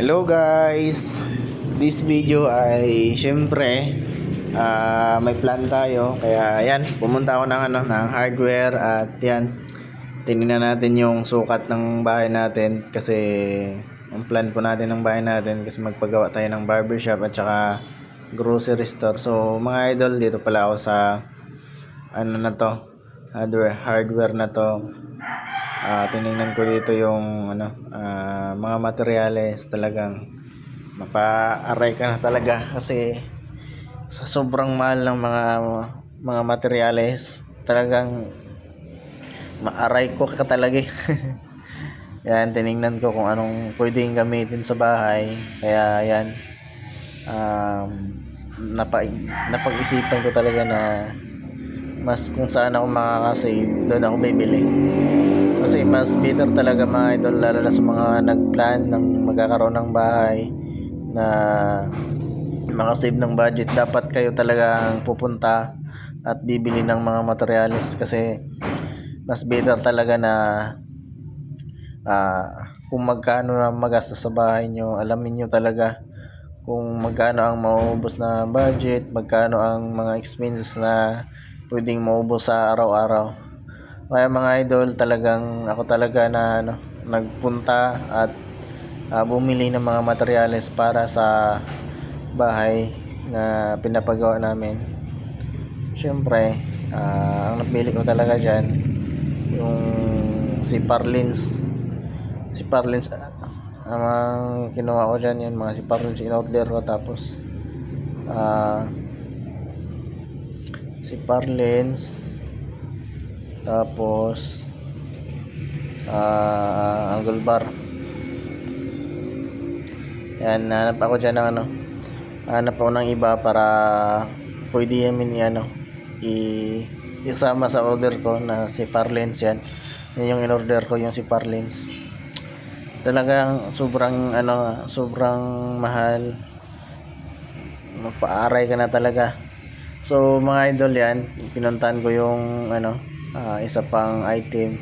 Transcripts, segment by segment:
Hello guys! This video ay syempre ah, may plan tayo kaya yan pumunta ako ng ano ng hardware at yan tinignan natin yung sukat ng bahay natin kasi ang plan po natin ng bahay natin kasi magpagawa tayo ng barbershop at saka grocery store. So mga idol dito pala ako sa ano na to hardware hardware na to Ah, tiningnan ko dito yung ano ah, mga materyales talagang mapa-aray ka na talaga kasi sa sobrang mahal ng mga mga materyales talagang maaray ko ka talaga eh. yan tiningnan ko kung anong pwedeng gamitin sa bahay kaya yan um, napa, napag-isipan ko talaga na mas kung saan ako makakasave doon ako bibili kasi mas better talaga mga idol lalo na sa mga nagplan ng magkakaroon ng bahay na makasave ng budget. Dapat kayo talagang pupunta at bibili ng mga materials kasi mas better talaga na ah, kung magkano na magastos sa bahay nyo. Alamin nyo talaga kung magkano ang maubos na budget magkano ang mga expenses na pwedeng maubos sa araw-araw kaya mga idol, talagang ako talaga na ano, nagpunta at ah, bumili ng mga materyales para sa bahay na pinapagawa namin. Siyempre, ah, ang napili ko talaga dyan, yung si Parlins. Si Parlins, ah, ang kinuha ko dyan yun, mga si Parlins in-order ko tapos ah, si Parlins tapos ah angle bar. Yan hanap ako dyan ng ano. Hanap ako ng iba para pwede yamin ano i isama sa order ko na si Parlens yan. Yan yung in-order ko yung si Parlens talagang sobrang ano sobrang mahal. Magpaaray ka na talaga. So mga idol yan pinuntahan ko yung ano ah, isa pang item.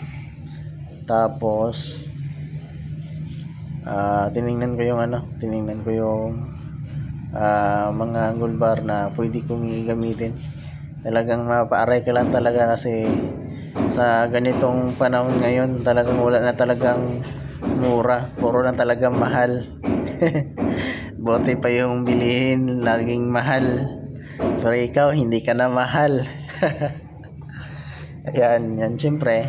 Tapos ah, tiningnan ko yung ano tiningnan ko yung ah, mga angle bar na pwede kong gamitin. Talagang mapaaray ka lang talaga kasi sa ganitong panahon ngayon talagang wala na talagang mura. Puro na talagang mahal. Bote pa yung bilihin laging mahal. Pero ikaw hindi ka na mahal Ayan, yan. Siyempre,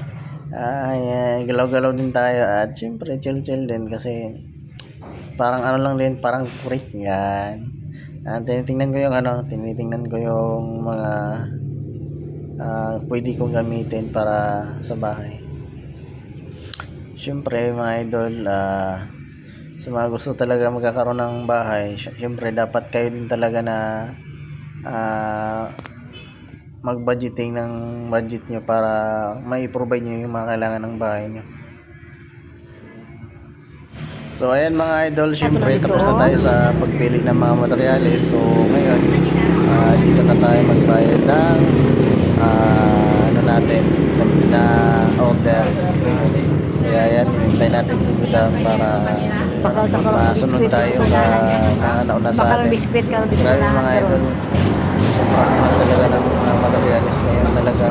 ay, galaw-galaw din tayo at siyempre, chill-chill din kasi parang ano lang din, parang freak. Yan. Ah, tinitingnan ko yung ano, tinitingnan ko yung mga ah, pwede kong gamitin para sa bahay. Siyempre, mga idol, ah, sa mga gusto talaga magkakaroon ng bahay, siyempre, dapat kayo din talaga na ah, mag-budgeting ng budget nyo para mai-provide nyo yung mga kailangan ng bahay nyo. So ayan mga idol, syempre tapos na tayo sa pagpili ng mga materyales. So ngayon, ah, dito na tayo magbayad ng ah, ano natin, na order. Kaya yan, hintay natin sa sila para masunod tayo sa mga nauna sa atin. Grabe na mga idol. Sobrang mahal ngayon talaga.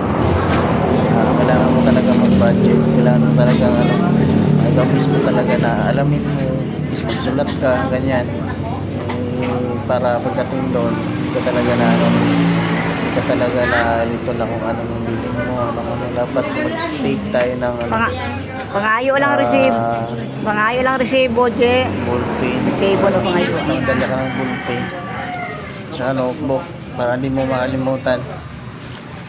ah, kailangan mo talaga mag-budget. Kailangan mo talaga ano, ikaw mismo talaga na alamin mo, magsulat ka, ganyan. Eh, para pagdating doon, ka talaga na ano, ka talaga na lito na kung anong bilhin mo, anong ano, dapat mag-take tayo ng ano, Panga, pangayo lang ah, receive. Pangayo lang receive, Boje. ballpen. Receive ano pangayo. Magdala ka ng ballpen. Tsaka notebook para hindi mo makalimutan.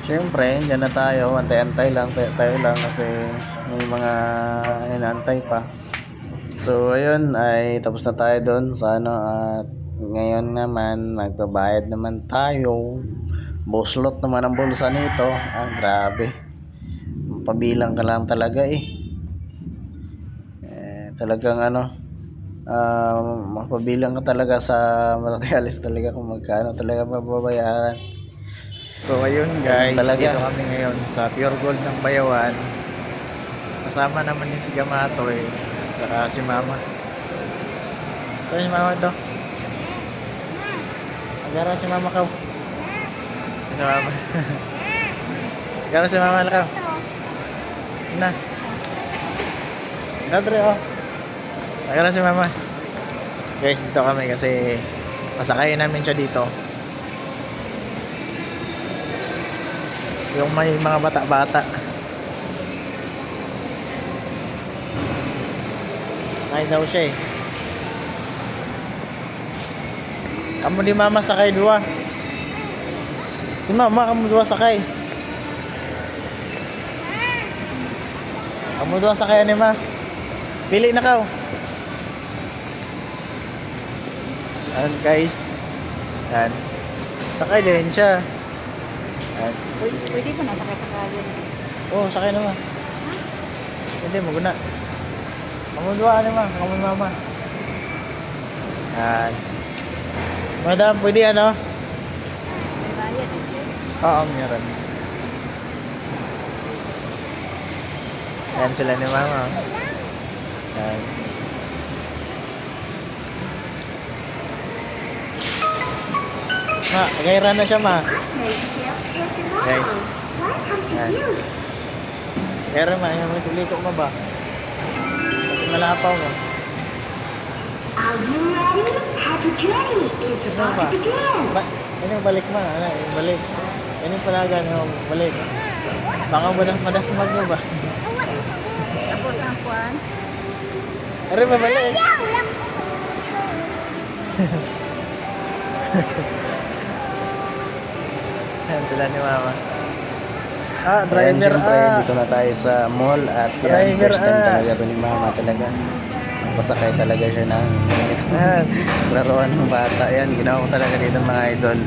Siyempre, dyan na tayo. Antay-antay lang. Tayo, lang kasi may mga inaantay pa. So, ayun. Ay tapos na tayo doon sa ano. At ngayon naman, magbabayad naman tayo. Buslot naman ang bulsa nito. Ah, grabe. Pabilang ka lang talaga eh. Eh, talagang ano, ah mapabilang ka talaga sa materialis talaga kung magkano talaga mababayaran. So ayun guys, Talaga. dito kami ngayon sa Pure Gold ng Bayawan. Kasama naman ni si Gamato eh, saka si Mama. Ito si mama ito. Agara si mama ka. Si mama. Agara si mama lakaw. Na. Nadre oh. Agara si mama. Guys, dito kami kasi pasakayin namin siya dito. Yung may mga bata-bata. Ay daw siya eh. Kamu di mama sakay dua. Si mama kamu dua sakay. Kamu dua sakay ni ma. Pili na kaw. Ayan guys. Ayan. Sakay din siya. Ayan. Pwede, pwede pa nasakay sa kalye. Oh, sakay naman. Hindi, maguna. Kamu dua ni ma, kamu ni mama. Yan. Madam, pwede ano? Bayad eh. Oo, meron. Yan sila ni mama. Yan. Ma, gaira na siya ma. Guys. Yan. Gaira ma, yan mo tuliko mo ba? Malapaw mo. Are you ready? Happy journey is about ba? to begin. Ba, yan yung balik ma, ano, yung balik. Yan yung palagan yung balik. Baka madas madasmag mo ba? Tapos ang kwan. Aray, mabalik. Yan sila ni mama. Ah, driver ah. Dito na tayo sa mall at yan, Driver, first time ah. talaga to ni mama talaga. Pasakay talaga siya ng ganito. Laruan ng bata. Yan, ginawa ko talaga dito mga idol.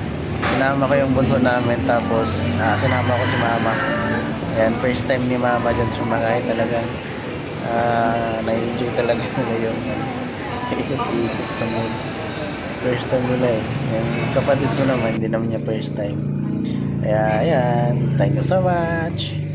Sinama ko yung bunso namin tapos ah, sinama ko si mama. Yan, first time ni mama dyan sumakay talaga. Ah, na-enjoy talaga nila yung ano, ikot-ikot sa mall. First time nila eh. Yung kapatid ko naman, hindi naman niya first time. Kaya, ayan. Thank you so much.